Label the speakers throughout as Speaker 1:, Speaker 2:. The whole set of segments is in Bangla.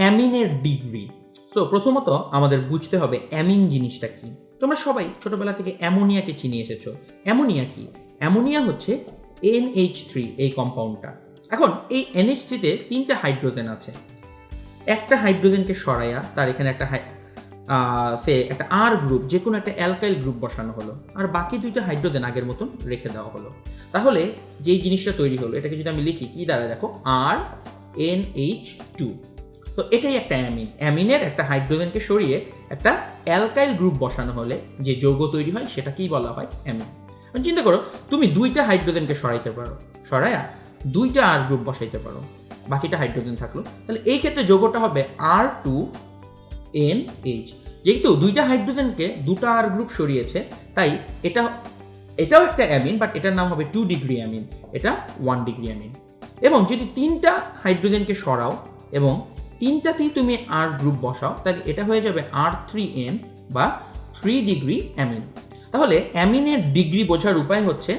Speaker 1: অ্যামিনের ডিগ্রি। সো প্রথমত আমাদের বুঝতে হবে অ্যামিন জিনিসটা কি। তোমরা সবাই ছোটবেলা থেকে অ্যামোনিয়াকে চিনি এসেছ। অ্যামোনিয়া কি? অ্যামোনিয়া হচ্ছে এনএইচ থ্রি, এই কম্পাউন্ডটা। এখন এই এনএইচ থ্রিতে তিনটা হাইড্রোজেন আছে। একটা হাইড্রোজেনকে সরাইয়া তার এখানে একটা সে একটা আর গ্রুপ যে কোনো একটা অ্যালকাইল গ্রুপ বসানো হলো। আর বাকি দুইটা হাইড্রোজেন আগের মতন রেখে দেওয়া হলো। তাহলে যেই জিনিসটা তৈরি হলো, এটাকে যদি আমি লিখি, কি দ্বারা দেখো? আর এন এইচ টু তো এটাই একটা অ্যামিন। অ্যামিনের একটা হাইড্রোজেনকে সরিয়ে একটা অ্যালকাইল গ্রুপ বসানো হলে যে যৌগ তৈরি হয় সেটাকেই বলা হয় অ্যামিন। চিন্তা করো, তুমি দুইটা হাইড্রোজেনকে সরাইতে পারো সরাইয়া দুইটা আর গ্রুপ বসাইতে পারো, বাকিটা হাইড্রোজেন থাকল। তাহলে এই ক্ষেত্রে যৌগটা হবে আর টু এন এইচ যেহেতু দুইটা হাইড্রোজেনকে দুটো আর গ্রুপ সরিয়েছে, তাই এটা, এটাও একটা অ্যামিন, বাট এটার নাম হবে টু ডিগ্রি অ্যামিন, এটা ওয়ান ডিগ্রি অ্যামিন। এবং যদি তিনটা হাইড্রোজেনকে সরাও এবং তিনটাতেই তুমি আর গ্রুপ বসাও, তাহলে এটা হয়ে যাবে আর থ্রি এন বা থ্রি ডিগ্রি অ্যামিন তাহলে অ্যামিনের ডিগ্রি বোঝার উপায় হচ্ছে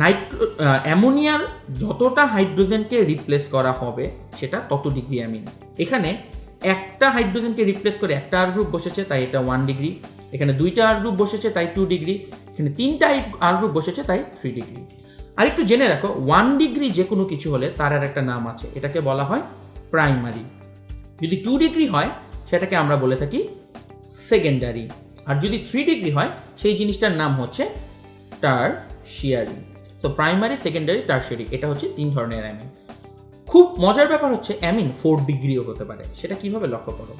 Speaker 1: নাইট্রো অ্যামোনিয়ার যতটা হাইড্রোজেনকে রিপ্লেস করা হবে, সেটা তত ডিগ্রি অ্যামিন এখানে একটা হাইড্রোজেনকে রিপ্লেস করে একটা আর গ্রুপ বসেছে, তাই এটা ওয়ান ডিগ্রি এখানে দুইটা আর গ্রুপ বসেছে, তাই টু ডিগ্রি এখানে তিনটা আর গ্রুপ বসেছে, তাই থ্রি ডিগ্রি আর একটু জেনে রাখো ওয়ান ডিগ্রি যে কোনো কিছু হলে তার আর একটা নাম আছে, এটাকে বলা হয় প্রাইমারি। যদি টু ডিগ্রি হয়, সেটাকে আমরা বলে থাকি সেকেন্ডারি আর যদি থ্রি ডিগ্রি হয়, সেই জিনিসটার নাম হচ্ছে টারশিয়ারি তো প্রাইমারি সেকেন্ডারি টারশিয়ারি এটা হচ্ছে তিন ধরনের অ্যামিন খুব মজার ব্যাপার হচ্ছে অ্যামিন ফোর ডিগ্রিও হতে পারে। সেটা কীভাবে লক্ষ্য করো?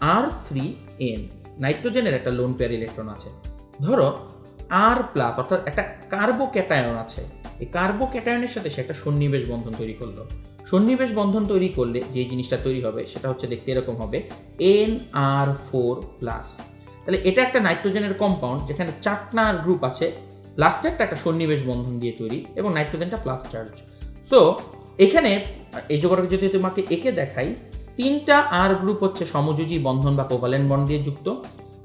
Speaker 1: আর থ্রি এন নাইট্রোজেনের একটা লোন পেয়ার ইলেকট্রন আছে। ধরো আর প্লাস অর্থাৎ একটা কার্বো ক্যাটায়ন আছে। এই কার্বোক্যাটায়নের সাথে সে একটা সন্নিবেশ বন্ধন তৈরি করল। সন্নিবেশ বন্ধন তৈরি করলে যে জিনিসটা তৈরি হবে, সেটা হচ্ছে দেখতে এরকম হবে এন আর ফোর প্লাস তাহলে এটা একটা নাইট্রোজেনের কম্পাউন্ড যেখানে চারটা আর গ্রুপ আছে লাস্টে একটা সন্নিবেশ বন্ধন দিয়ে তৈরি, এবং নাইট্রোজেনটা প্লাস চার্জ সো এখানে, এই যোগটাকে যদি তোমাকে একে দেখাই, তিনটা আর গ্রুপ হচ্ছে সমযোজী বন্ধন বা কোভালেন্ট বন্ড দিয়ে যুক্ত,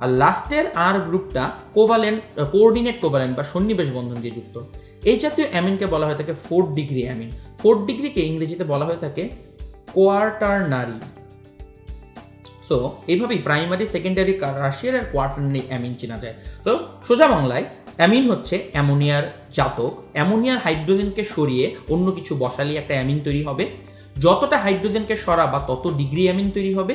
Speaker 1: আর লাস্টের আর গ্রুপটা কোভালেন্ট কোঅর্ডিনেট কোভালেন্ট বা সন্নিবেশ বন্ধন দিয়ে যুক্ত। এই জাতীয় অ্যামিনকে বলা হয়ে থাকে ফোর্থ ডিগ্রি অ্যামিন। ফোর্থ ডিগ্রিকে ইংরেজিতে বলা হয়ে থাকে কোয়ার্টারনারি সো এইভাবেই প্রাইমারি সেকেন্ডারি রাশিয়ার আর কোয়ার্টারনারি অ্যামিন চেনা যায়। তো সোজা বাংলায় অ্যামিন হচ্ছে অ্যামোনিয়ার জাতক। অ্যামোনিয়ার হাইড্রোজেনকে সরিয়ে অন্য কিছু বসালে একটা অ্যামিন তৈরি হবে। যতটা হাইড্রোজেনকে সরা বা তত ডিগ্রি অ্যামিন তৈরি হবে।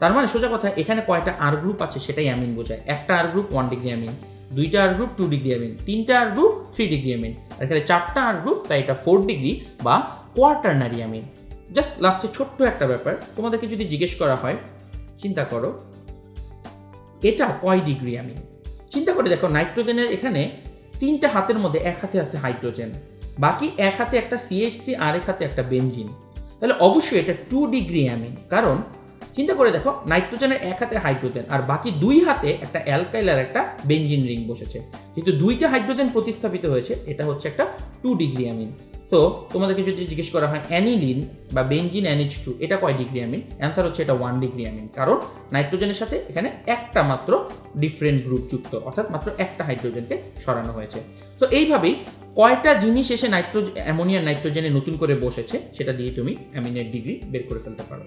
Speaker 1: তার মানে সোজা কথা, এখানে কয়টা আর গ্রুপ আছে সেটাই অ্যামিন বোঝায়। একটা R group one degree amine, দুইটা R group two degree amine, তিনটা R group three degree amine আর এখানে চারটা আর গ্রুপ তাই এটা ফোর ডিগ্রি বা কোয়ার্টারনারি অ্যামিন জাস্ট লাস্টে ছোট্ট একটা ব্যাপার, তোমাদেরকে যদি জিজ্ঞেস করা হয়, চিন্তা করো, এটা কয় ডিগ্রি অ্যামিন চিন্তা করে দেখো নাইট্রোজেনের এখানে তিনটা হাতের মধ্যে এক হাতে আছে হাইড্রোজেন বাকি এক হাতে একটা সিএইচ থ্রি আর এক হাতে একটা বেঞ্জিন তাহলে অবশ্যই এটা টু ডিগ্রি অ্যামিন কারণ চিন্তা করে দেখো, নাইট্রোজেনের এক হাতে হাইড্রোজেন আর বাকি দুই হাতে একটা অ্যালকাইল আর একটা বেঞ্জিন রিং বসেছে। যেহেতু দুইটা হাইড্রোজেন প্রতিস্থাপিত হয়েছে, এটা হচ্ছে একটা টু ডিগ্রি অ্যামিন তো তোমাদেরকে যদি জিজ্ঞেস করা হয়, অ্যানিলিন বা বেঞ্জিন অ্যানিচ টু, এটা কয় ডিগ্রি অ্যামিন অ্যান্সার হচ্ছে এটা ওয়ান ডিগ্রি অ্যামিন কারণ নাইট্রোজেনের সাথে এখানে একটা মাত্র ডিফারেন্ট গ্রুপ যুক্ত, অর্থাৎ মাত্র একটা হাইড্রোজেনকে সরানো হয়েছে। তো এইভাবেই কয়টা জিনিস এসে নাইট্রোজেন অ্যামোনিয়ার নাইট্রোজেনে নতুন করে বসেছে, সেটা দিয়ে তুমি অ্যামিনের ডিগ্রি বের করে ফেলতে পারো।